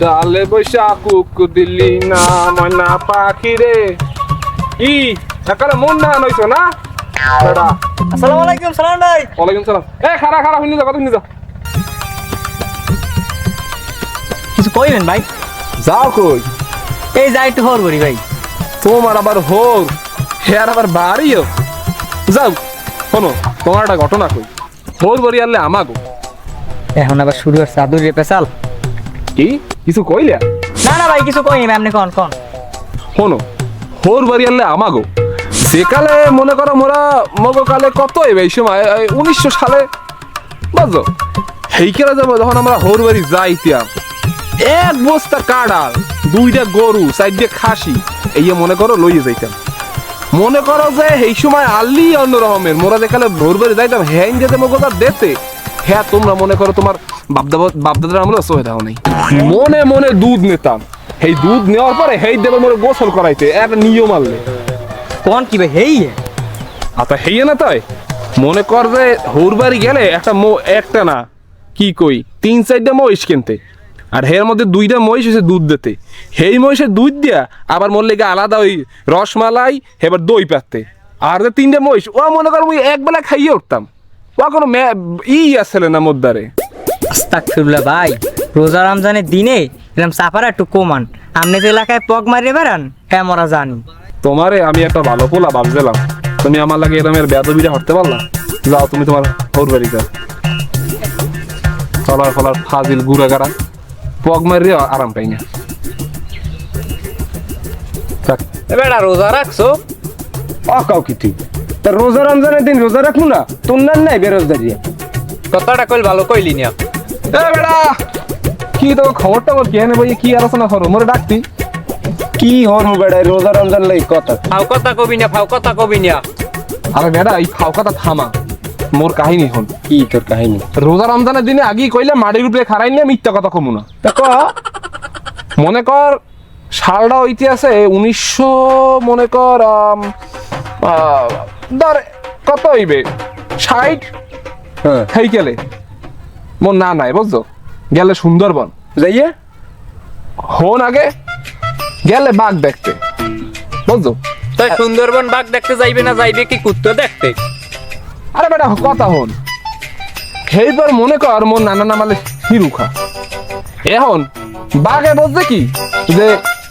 ডালে বৈশা কুক দিল্লি না ময়না পাখি রে। ই একালে মন না নইছো না? আসসালামু আলাইকুম সালাম ভাই। ওয়ালাইকুম সালাম। এ খারা খারা শুনি যা কথা শুনি যা। কিছু কইবেন ভাই? যাও কই? এই যাই একটু হর করি ভাই। তোমার আবার হোর হেয়ার আবার বাড়িও। যাও শোনো তোমার একটা ঘটনা কই? হোর বাড়ি আনলে আমাগো। এখন আবার শুরু হচ্ছে আদুর রে পেশাল। কি? কিছু কইলা? না না ভাই কিছু কইনি আপনি কন কন শোনো হোর বাড়ি আনলে আমাগো। সেকালে মনে করো মোরা মগো কালে কত এবে এই সময়? উনিশশো সালে বুঝলো সেইকালে যাব যখন আমরা হোর বাড়ি যাইতাম। এক বস্তা কাড়াল দুইটা গরু চারটে খাসি এই মনে করো লইয়ে যাইতাম। মনে করো যে এই সময় আল্লি অন্য রকমের মোরা যেখানে ভোর বাড়ি যাইতাম হ্যাঁ যেতে মগো তার দেতে। হ্যাঁ তোমরা মনে করো তোমার বাপদাদা বাপদাদার আমরা সহে দাও নেই। মনে মনে দুধ নিতাম। এই দুধ নেওয়ার পরে হেই দেবে মোরে গোসল করাইতে একটা নিয়ম আনলে। কোন কি ভাই হেই? আচ্ছা হেই না তাই? মনে কর যে হোর বাড়ি গেলে একটা মো একটা না কি কই তিন চারটা মহিষ কিনতে। আর হের মধ্যে দুইটা মহিষ এসে দুধ দিতে। হেই মহিষের দুধ দিয়া আবার মোর লেগে আলাদা ওই রসমালাই এবার দই পাতে আর যে তিনটা মহিষ ও মনে কর মুই একবেলা খাইয়ে উঠতাম। ও কোনো ই আসলে না মোদ্দারে আস্তাগফিরুল্লাহ ভাই রোজা রমজানের দিনে এরকম সাফারা একটু কমান। আপনি যে এলাকায় পগ মারিয়ে বেড়ান হ্যাঁ মরা জানি। তোমারে আমি একটা ভালো পোলা ভাবছিলাম তুমি আমার লাগে এরমের বেদবিটা হটতে পারলা? যাও তুমি তোমার হোর বাড়ি যাও। চলার ফলার ফাজিল গুড়া গাড়া পগ মারি আরাম পাই না। এবার রোজা রাখছো? অকাও কি তুই তা রোজা রমজানের দিন রোজা রাখব না? তোর নাই বেরোজগারি কথাটা কইল ভালো কইলি না। এ বেড়া কি তো খবরটা বল কি এনে ভাই কি আলোচনা করো মোরে ডাকতি। কি হন বেড়ায় রোজা রমজান লাই কথা। ফাও কথা কবি না ফাও কথা কবি না। আরে বেড়া এই ফাউকাটা থামা। মোর কাহিনী হন কি তোর কাহিনী? রোজা রমজানের দিনে আগেই কইলে মাটির উপরে খারাই নিয়ে মিথ্যা কথা কমু না। তা ক? মনে কর সালটা ইতিহাসে উনিশশো মনে কর আম, আহ, ধর কত হইবে? ষাট? হ্যাঁ। হেইকেলে। মোর না নাই বুঝছ? গেলে সুন্দরবন। যাইয়ে হন আগে গেলে বাঘ দেখতে। বুঝছ? তাই সুন্দরবন বাঘ দেখতে যাইবে না যাইবে কি কুত্তো দেখতে? আরে বেটা কথা হন। সেইবার মনে কর মোর নানা নামালে হিরুখা এখন বাঘে বলছে কি যে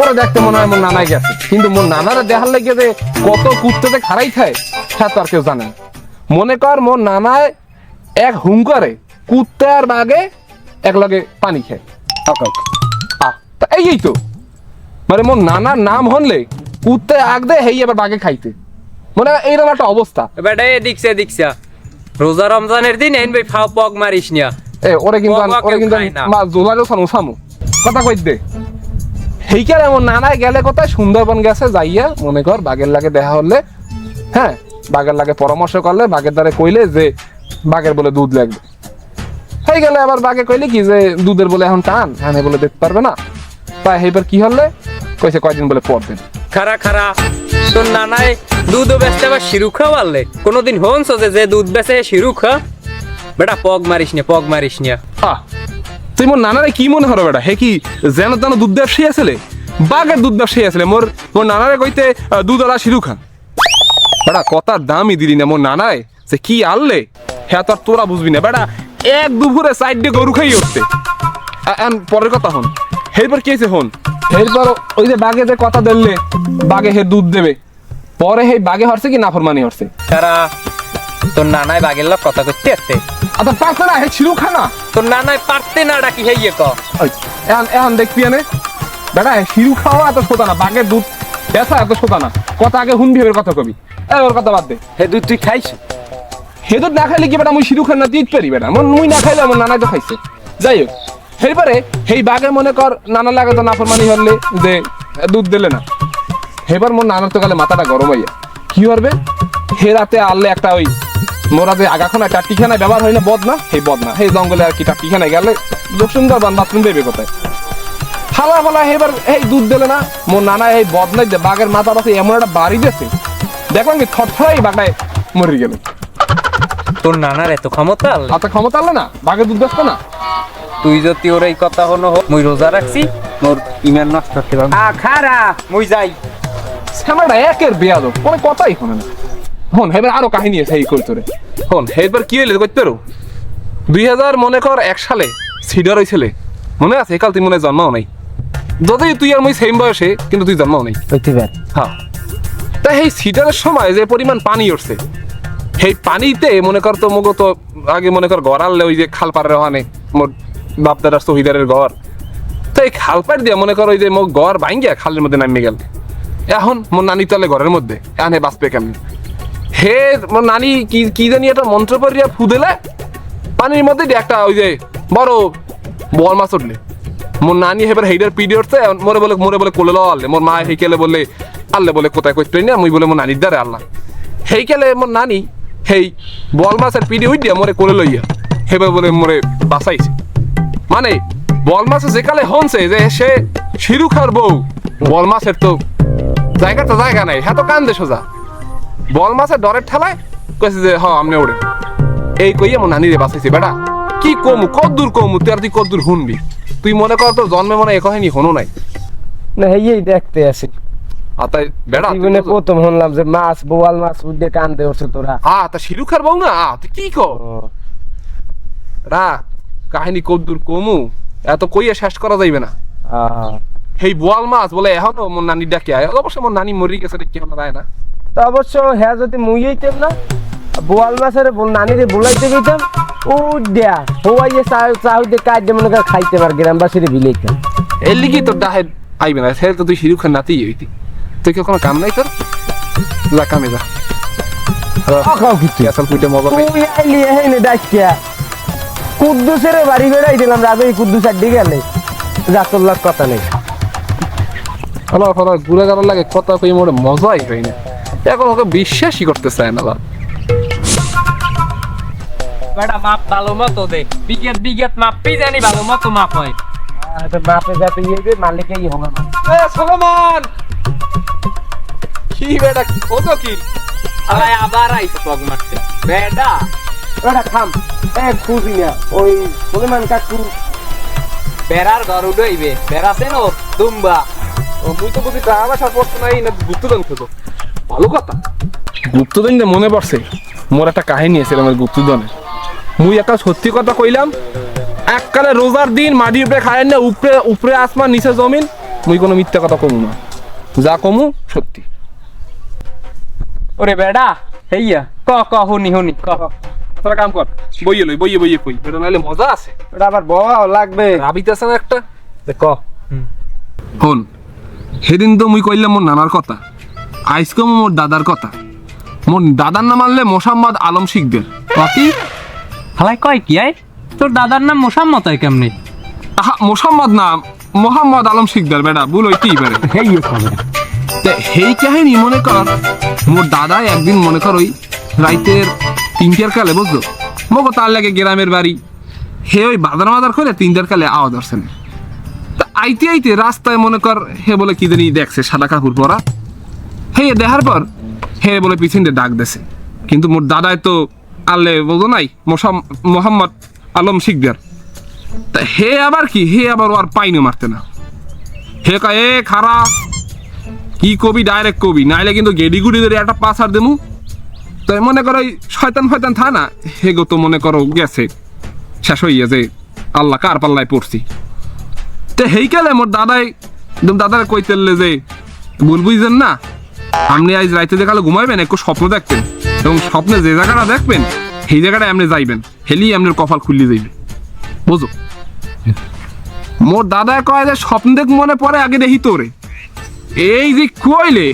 ওরা দেখতে মনে হয় মোর নানাই গেছে। কিন্তু মোর নানারা দেখার লেগে যে কত কুত্তেতে খারাই খায় হ্যাঁ তো আর কেউ জানে মনে কর মোর নানায় এক হুঙ্কারে কুত্তে আর বাঘে এক লগে পানি খায়। এই এই তো মানে মোর নানার নাম হনলে কুত্তে আগ দে হেই এবার বাঘে খাইতে। মনে হয় এইরকম একটা অবস্থা। এবার এ দিকছে দিকছে রোজা রমজানের দিন এন ভাই ফাও পগ মারিস না এ ওরে কিন্তু ওরে কিন্তু মা সানু সামু কথা কই দে। হেইকার এমন নানায় গেলে কোথায় সুন্দরবন গেছে যাইয়া মনে কর বাগের লাগে দেখা হলে হ্যাঁ বাগের লাগে পরামর্শ করলে বাগের দ্বারে কইলে যে বাগের বলে দুধ লাগবে। হয়ে গেলে আবার বাগে কইলে কি যে দুধের বলে এখন টান হ্যাঁ বলে দেখতে পারবে না। তাই সেইবার কি হলে? কইছে কয়দিন বলে পরবেন খারা খারা তোর নানায় দুধও বেচতে আবার শিরু খাওয়ালে কোনোদিন হনছ যে যে দুধ বেচে শিরু খা। বেটা পগ মারিস না পগ মারিস না। আহ তুই মোর নানারে কি মনে হলো বেটা? হে কি যেন তেন দুধ ব্যবসায়ী আসলে বাঘের দুধ ব্যবসায়ী আসলে মোর মোর নানারে কইতে দুধ আলা শিরু খা। বেটা কথা দামই দিলি না মোর নানায়। যে কি আনলে? হ্যাঁ তোর তোরা বুঝবি না। বেটা এক দুপুরে সাইড দিয়ে গরু খাই উঠতে আ- পরের কথা হন। হেরপর কি হয়েছে হন? এরপর ওই যে বাঘে যে কথা দিলে বাঘে হে দুধ দেবে। পরে হে বাঘে হরছে কি নাফরমানি হরছে? খারা তোর নানায় বাগের লোক কথা করতে আসতে আচ্ছা পারছে না হে শিরু খানা তোর নানায় পারতে না ডাকি হেইয়ে ক? ওই, এখন এখন দেখবি এনে বেটা শিরু খাওয়া এত সোতা না বাঘের দুধ বেচা এত সোতা না। কথা আগে হুন ভেবের কথা কবি। এ ওর কথা বাদ দে। হে দুধ তুই খাইছ হে দুধ না খাইলে কি বেটা মুই শিরু খান না দিতে পারি বেটা? মুই না খাইলে আমার নানাই তো খাইছে। যাই হোক সেইবারে সেই বাঘে মনে কর নানা লাগে তো নাফরমানি হলে যে দুধ দিলে না। এবার মোর নানার তো মাথাটা গরম হইয়া। কি করবে হে রাতে আনলে একটা ওই মোরা যে আগাখোনা টাট্টিখানায় ব্যবহার হয় না বদ না সেই বদ না সেই জঙ্গলে আর কি টাট্টিখানায় গেলে সুন্দর বাথরুম দেবে কোথায়? ফালা ফালা এবার এই দুধ দিলে না, মোর নানা এই বদলাই দে বাঘের মাথা পাশে এমন একটা বাড়ি দিয়েছে। দেখলাম কি থরথরাই বাঘটায় মরে গেল। তোর নানার এত ক্ষমতা আল্লাহ। হাতে ক্ষমতা আনলে না বাঘের দুধ বেচতো না। তুই যদি ওর এই কথা হলো মুই রোজা রাখছি মোর ইমান নষ্ট করতে পারব আ খারা মুই যাই। শ্যামাটা একের বেয়াদ কোনো কথাই শোনে না। হন এবার আরও কাহিনী আছে এই কলতরে হন এবার কি হইলে করতে পারো? দুই হাজার মনে কর এক সালে সিডার হয়েছিল মনে আছে একাল তুই মনে হয় জন্মাও নাই। যদি তুই আর মুই সেম বয়সে কিন্তু তুই জন্মাও নাই। হ্যাঁ। তা এই সিডারের সময় যে পরিমাণ পানি উঠছে সেই পানিতে মনে কর তো মগো তো আগে মনে কর ঘর আনলে ওই যে খাল পাড়ের ওখানে, মোর বাপদাদার শহীদারের ঘর। তো এই খাল পাড় দিয়ে মনে কর ওই যে মোর ঘর ভাঙ্গিয়া খালের মধ্যে নামিয়ে গেল। এখন মোর নানি তলে ঘরের মধ্যে, এখন হে বাঁচবে কেমনি? হে মোর নানি কি কি জানি একটা মন্ত্র পড়িয়া ফুদেলে পানির মধ্যে দিয়ে একটা ওই যে বড় বল মাছ উঠলে। মোর নানি হেবার হেইডার পিডিয়ে উঠছে মোরে বলে মোরে বলে কোলে আল্লে মোর মা হেইকেলে বলে আল্লে বলে কোথায় করতে না, মুই বলে মোর নানির দ্বারে আল্লাহ হেইকেলে মোর নানি হেই, বল মাছের পিডি উঠ দিয়া মোরে কোলে লইয়া। হেবার বলে মোরে বাঁচাইছে। মানে বল মাছে যেকালে হনছে যে সে শিরু খার বউ, বল মাছের তো জায়গা তো জায়গা নাই হ্যাঁ তো কান্দে সোজা। বল মাছের ডরের ঠেলায় কইছে যে, হ, আমনে ওড়ে এই কইয়া মোর নানিরে বাঁচাইছে, বেটা। কি কমু, কদ্দূর কমু, তুই আর তুই কদ্দূর শুনবি তুই মনে কর তোর জন্মে মনে এ কাহিনী হনো নাই। না এই দেখতে আসি। আর তাই জীবনে প্রথম শুনলাম যে মাছ বোয়াল মাছ কান্দে তোরা আ তা বউ না? তুই কি কর রা কাহিনী কদ্দূর কমু? এত কইয়া শেষ করা যাইবে না। আহ। সেই বোয়াল মাছ বলে এখনও মোর নানি ডাকে আয়। অবশ্য মোর নানি মরি গেছে কি হলো না তো অবশ্য হ্যাঁ যদি মুই না বোয়াল মাছের নানিরে বুলাইতে গেতাম ও দেয়া হওয়াইয়ে চা চা হইতে কাজ মনে করে খাইতে পার গ্রামবাসীর বিলাইতাম। এর লিগি তোর ডাহে আইবে না। সে তো তুই শিরু খান নাতেই হইতি। তুই কি কোনো কাম নাই তোর? যা কামে যা। কুদ্দুসের বাড়ি বেড়াই দিলাম রাবে কুদ্দুস আর গেলে। জাতল্লার কথা নেই। হলো হলো ঘুরে যাওয়ার লাগে কথা কই মোর মজাই হয় না। এখন ওকে বিশ্বাসই করতে চায় না। বেটা মাপ ভালো মতো দে। বিগেত বিগেত মাপই জানি ভালো মতো মাপ হয়। বাপে যাতে ইয়ে যে মালিকেই হবে না। এ সলমান! কি বেটা? কত কি? আলাই আবার আইছে পগ মারতে। বেটা। ওটা থাম। এ খুঁজি না। ওই সুলেমান কাকু। বেড়ার ঘর উঠইবে বেড়াছে নো দুম্বা। ও, মুই তো বুঝি টাকা পয়সা পড়তো নাই না গুপ্তধন খোঁজো। ভালো কথা। গুপ্তধন মনে পড়ছে মোর একটা কাহিনী আছে আমার গুপ্তধনের। মুই একটা সত্যি কথা কইলাম এককালে রোজার দিন মাটির উপরে খায় না উপরে উপরে আসমান নিচে জমিন মুই কোনো মিথ্যা কথা কমু না। যা কমু সত্যি। ওরে বেড়া হেইয়া। ক ক হুনি হুনি ক। তোরা কাম কর বইয়ে লই বইয়ে বইয়ে কই। এটা নাহলে মজা আছে। ওটা আবার বওয়াও লাগবে। রাবিতে আছে না একটা? ক। হন সেদিন তো মুই কইলাম মোর নানার কথা। আইসকো মোর দাদার কথা। মোর দাদার নাম আনলে মোসাম্মদ আলম শিখদের বাকি হালাই কয় কি আই? তোর দাদার নাম মোসাম্মত হয় কেমনি? আহা মোসাম্মদ না মোহাম্মদ আলম শিকদার বেটা ভুল হইতেই পারে। হেই হবে তা সেই কাহিনী মনে কর মোর দাদা একদিন মনে কর ওই রাইতের তিনটার কালে বুঝলো? মগো তার লাগে গ্রামের বাড়ি। হে ওই বাজার মাজার করে তিনটার কালে আওয়াজ আসছে তা আইতে আইতে রাস্তায় মনে কর হে বলে কি জানি দেখছে সাদা কাপড় পরা। হে দেখার পর হে বলে পিছনে ডাক দেছে। কিন্তু মোর দাদায় তো আল্লে বলতো নাই মোহাম্মদ আলম শিকদার। তা হে আবার কি? হে আবার ওর পাইনে মারতে না। হে কয় এ খারা, কি কবি ডাইরেক্ট কবি? নাইলে কিন্তু গেডি গুড়ি ধরে একটা পাস আর দেমু। তো মনে করো শয়তান ফয়তান থা না? হে গো তো মনে করো গেছে। শেষ হয়ে গেছে আল্লাহ কার পাল্লায় পড়ছি। তো হেই কালে মোর দাদাই একদম দাদার কইতেলে যে, ভুল বুঝছেন না? আপনি আজ রাইতে দেখালে ঘুমাইবেন, একটু স্বপ্ন দেখবেন। এবং স্বপ্নে যে জায়গাটা দেখবেন, সেই জায়গাটায় আপনি যাইবেন। হেলি আপনার কপাল খুললি যাইবে। বুঝো। মোর দাদা কয় যে স্বপ্ন দেখ মনে পড়ে আগে দেখি তোরে। এই যে কইলে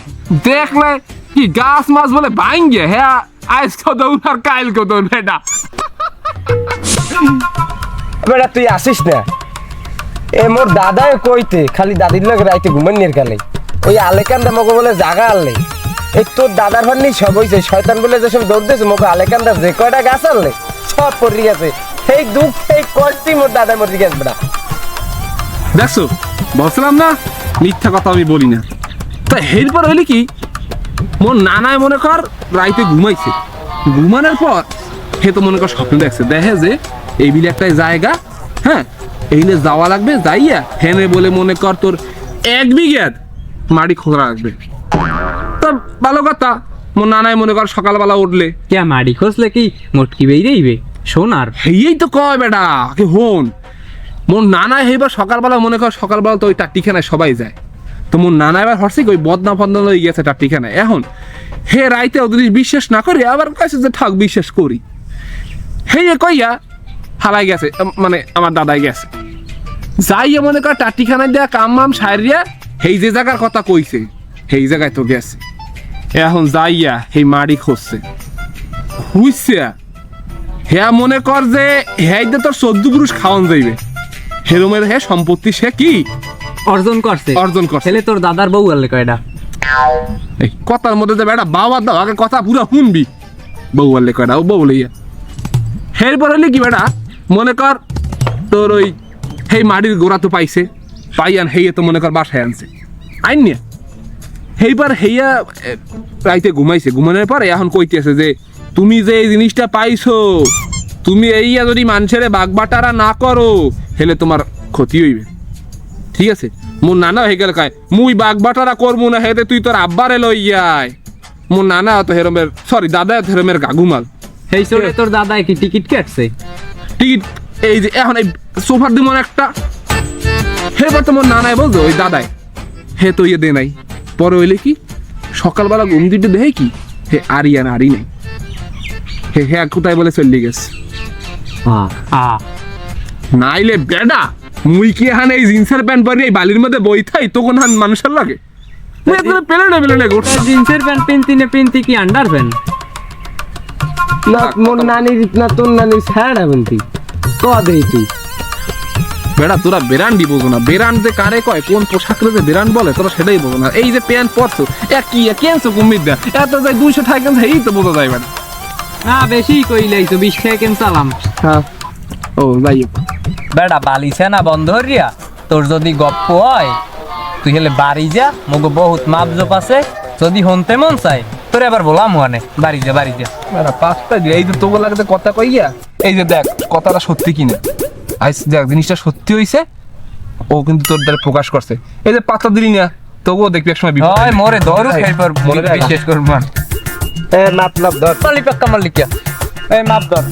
দেখলে কি গাছ মাছ বলে ভাঙ্গে হ্যাঁ আজ কদৌন আর কাইল কদৌন বেটা। বেটা, তুই আসিস না। এ মোর দাদাই কইতে, খালি দাদির লোক রাইতে ঘুমান নিয়ে গেলে ওই আলেকান্দা মগো বলে জাগা আনলে। এই তোর দাদার ভান্নি সব হইছে, শয়তান বলে যেসব দৌড় দিয়েছে, মগো আলেকান্দা যে কয়টা গাছ আনলে, সব পড়ে গেছে। সেই দুঃখ সেই কষ্টই মোর দাদা মরে গেছে বেটা দেখছ না? মিথ্যা কথা আমি বলি না। তা এরপর হইলে কি? মোর নানায় মনে কর রাইতে ঘুমাইছে। ঘুমানোর পর হে তো মনে কর স্বপ্ন দেখছে। দেখে যে এই বিলে একটা জায়গা হ্যাঁ? এইনে যাওয়া লাগবে যাইয়া হেনে বলে মনে কর তোর এক বিঘাত মাটি খোঁড়া লাগবে। তা ভালো কথা মোর নানাই মনে কর সকালবেলা উঠলে। কে মাড়ি খসলে কি? মোটকি বেরিয়েইবে সোনার হেই তো কয় বেটা কে হন মোর নানা হেবার সকালবেলা মনে কর, সকালবেলা তো ওই টাট্টিখানায় সবাই যায়। তো মোর নানা এবার হরছে কি ওই বদনা ফদনা হয়ে গেছে টাট্টিখানায়। এখন হে রাইতে ও যদি বিশ্বাস না করি, আবার কাছে যে ঠাক বিশ্বাস করি। হে কইয়া হালাই গেছে মানে আমার দাদাই গেছে। যাইয়া মনে কর টাট্টিখানায় দেয়া কাম মাম সারিয়া হেই যে জায়গার কথা কইছে সেই জায়গায় তো গেছে। এখন যাইয়া সেই মাড়ি খুঁজছে। খুঁজছে হ্যাঁ মনে কর যে হ্যাঁ তোর চোদ্দ পুরুষ খাওয়ান যাইবে। হেরোমের হ্যাঁ সম্পত্তি সে কি? অর্জন করছে। অর্জন করছে। ছেলে তোর দাদার বউ আলে কয়টা এই কথার মধ্যে যে বেটা বাবা দাও আগে কথা পুরো শুনবি। বউ বললে কয়টা ও বউ লইয়া। এরপর হলে কি বেটা? মনে কর তোর ওই সেই মাটির গোড়া তো পাইছে পাইয়ান হেয়ে তো মনে কর বাসায় আনছে। আইন নিয়ে সেইবার হেইয়া এ, রাইতে ঘুমাইছে। ঘুমানোর পরে এখন কইতেছে যে তুমি যে এই জিনিসটা পাইছো তুমি এইয়া যদি মানুষের বাগবাটারা না করো হেলে তোমার ক্ষতি হইবে। ঠিক আছে? মোর নানা হয়ে গেল কায় মুই বাগবাটারা করব না হেতে তুই তোর আব্বারে লইয়াই মোর নানা তো হেরমের সরি দাদা তো হেরমের গাগুমাল সেই চলে তোর দাদাই কি টিকিট কাটছে? টিকিট এই যে এখন এই সোফার দিমন একটা। হে তো মোর নানাই বলতো ওই দাদাই হে তো ইয়ে দে নাই। পরে হইলে কি? সকালবেলা ঘুম দিতে দেহে কি? হে আরিয়ান আরি নাই। হে হে কোথায় বলে চলে গেছে নাইলে বেডা মুই কি হান এই জিন্সের প্যান্ট পরে এই বালির মধ্যে বই থাই তখন হান মানুষের লাগে? মুই একদম পেলে না পেলে না ঘুরতাম জিন্সের প্যান্ট পিনতি না পিনতি কি আন্ডার প্যান্ট না মোর নানির না তোর নানির ছাড় হবেন তুই ক দেই তুই? বেড়া তোরা বেরান্ডি বোঝো না। বেরান্ড যে কারে কয় কোন পোশাক যে বেরান্ড বলে তোরা সেটাই বোঝো না। এই যে প্যান্ট পরছো এক কি কেনছো কুমির দা? এত যাই দুইশো টাকা কেন এই তো বোঝা যায় বেড়া না বেশি কইলাই তো বিশ খেয়ে কেন চালাম? হ্যাঁ। ও। বেড়া বালিছে না বন্ধ তোর যদি গপ্প হয় তুই হলে বাড়ি যা মগো বহুত মাপ জোপ আছে যদি হনতে মন চাই তোর এবার বলাম ওখানে বাড়ি যা বাড়ি যা। পাঁচটা দিয়ে এই যে তোর লাগে যে কথা কইয়া এই যে দেখ কথাটা সত্যি কিনা? আইস দেখ জিনিসটা সত্যি হইছে ও কিন্তু তোর দ্বারা প্রকাশ করছে। এই যে পাতা দিলি না তবুও দেখবি এক সময় বিপদ হয় মোরে ধরু খাইবার রাখ। বিশেষ করব এ মাতলাব ধর। পালি পাক্কা মালিক এই মাপ ধর।